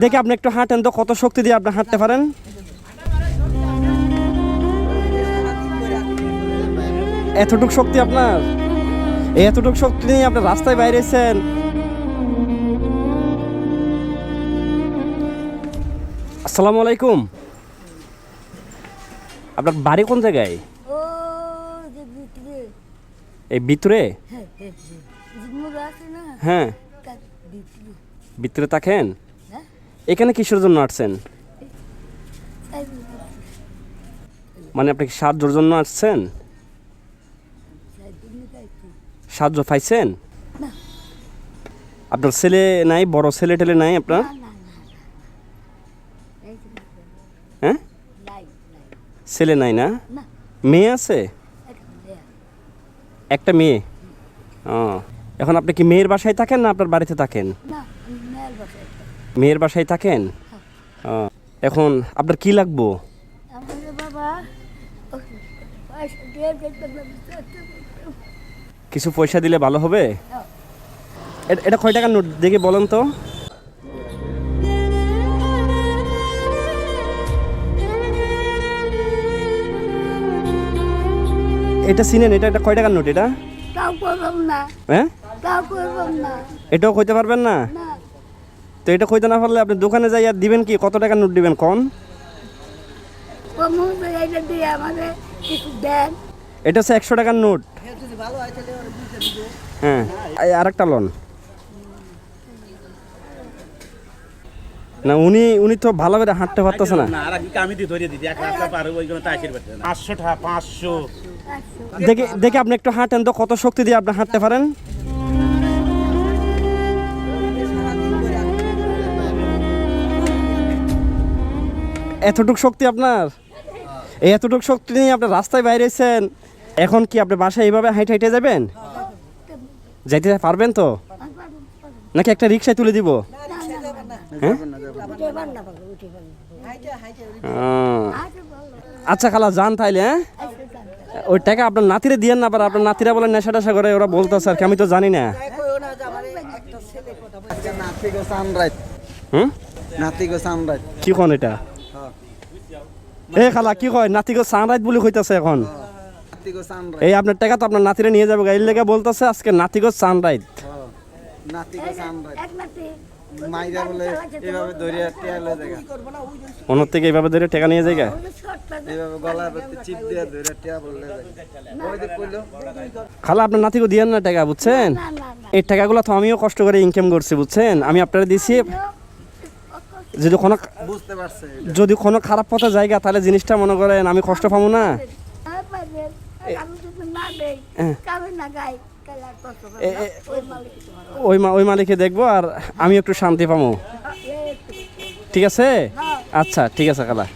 দেখে আপনি একটু হাঁটেন তো কত শক্তি দিয়ে আপনি হাঁটতে পারেন? এতটুক শক্তি আপনার? এতটুক শক্তি নিয়ে আপনি রাস্তায় বাইরেছেন আসসালামু আলাইকুম। আপনার বাড়ি কোন জায়গায়? এই ভিতরে? হ্যাঁ হ্যাঁ হ্যাঁ। হ্যাঁ। তার ভিতরে। থাকেন এখানে কিসের জন্য আসছেন? মানে আপনি কি সাহায্যের জন্য আসছেন। সাহায্য পাইছেন? আপনার ছেলে নাই, বড় ছেলে টেলে নাই আপনার? হ্যাঁ? ছেলে নাই না? মেয়ে আছে? একটা মেয়ে? ও, এখন আপনি কি মেয়ের বাসায় থাকেন না আপনার বাড়িতে থাকেন? মেয়ের বাসায় থাকেন? এখন আপনার কি লাগবো। কিছু পয়সা দিলে ভালো হবে? হ্যাঁ। এটা কয় টাকার নোট দেখে বলেন তো? এটা চিনেন এটা এটা কয় টাকার নোট এটা? হ্যাঁ? এটাও কইতে পারবেন না। তো এটা কইতে না পারলে আপনি দোকানে যাই আর দিবেন কি? কত টাকার নোট দিবেন? কোন? এটা দিয়ে আমাদের কিছু দেন। এটা হচ্ছে একশো টাকার নোট। হ্যাঁ আর একটা লোন। না উনি উনি তো ভালো করে হাঁটতে পারতেছে না। টাকা দেখে দেখে আপনি একটু হাঁটেন তো কত শক্তি দিয়ে আপনি হাঁটতে পারেন? এতটুক শক্তি আপনার? এই এতটুক শক্তি নিয়ে আপনি রাস্তায় বাইরে বাইরেছেন এখন কি আপনি বাসায় এইভাবে হাইটে হাইটে যাবেন? যাইতে পারবেন তো? নাকি একটা রিক্সায় তুলে দিব? হ্যাঁ? পার পার আচ্ছা খালা যান তাইলে হ্যাঁ? ওই টাকা আপনার নাতিরে দিয়েন না আবার আপনার নাতিরা বলে নেশা টেশা করে ওরা বলতেছে আর কি আমি তো জানি না। কি কন এটা? এ খালা কি কয়? নাতিকে সানরাইজ বলে কইতাছে এখন। এই আপনার টাকা তো আপনার নাতিরে নিয়ে যাবে এই লেগে বলতেছে আজকে নাতিগো সানরাইজ থেকে এইভাবে ধরে টাকা নিয়ে যায় খালা আপনার নাতিকে দিয়েন না টাকা বুঝছেন? এই টাকাগুলো তো আমিও কষ্ট করে ইনকাম করছি বুঝছেন? আমি আপনারা দিছি। যদি কোনো বুঝতে পারছে যদি কোনো খারাপ পথে জায়গা তাহলে জিনিসটা মনে করেন আমি কষ্ট পাবো না। ওই মালিক ওই মা ওই মালিকে দেখব আর আমি একটু শান্তি পাবো। ঠিক আছে? আচ্ছা ঠিক আছে খালা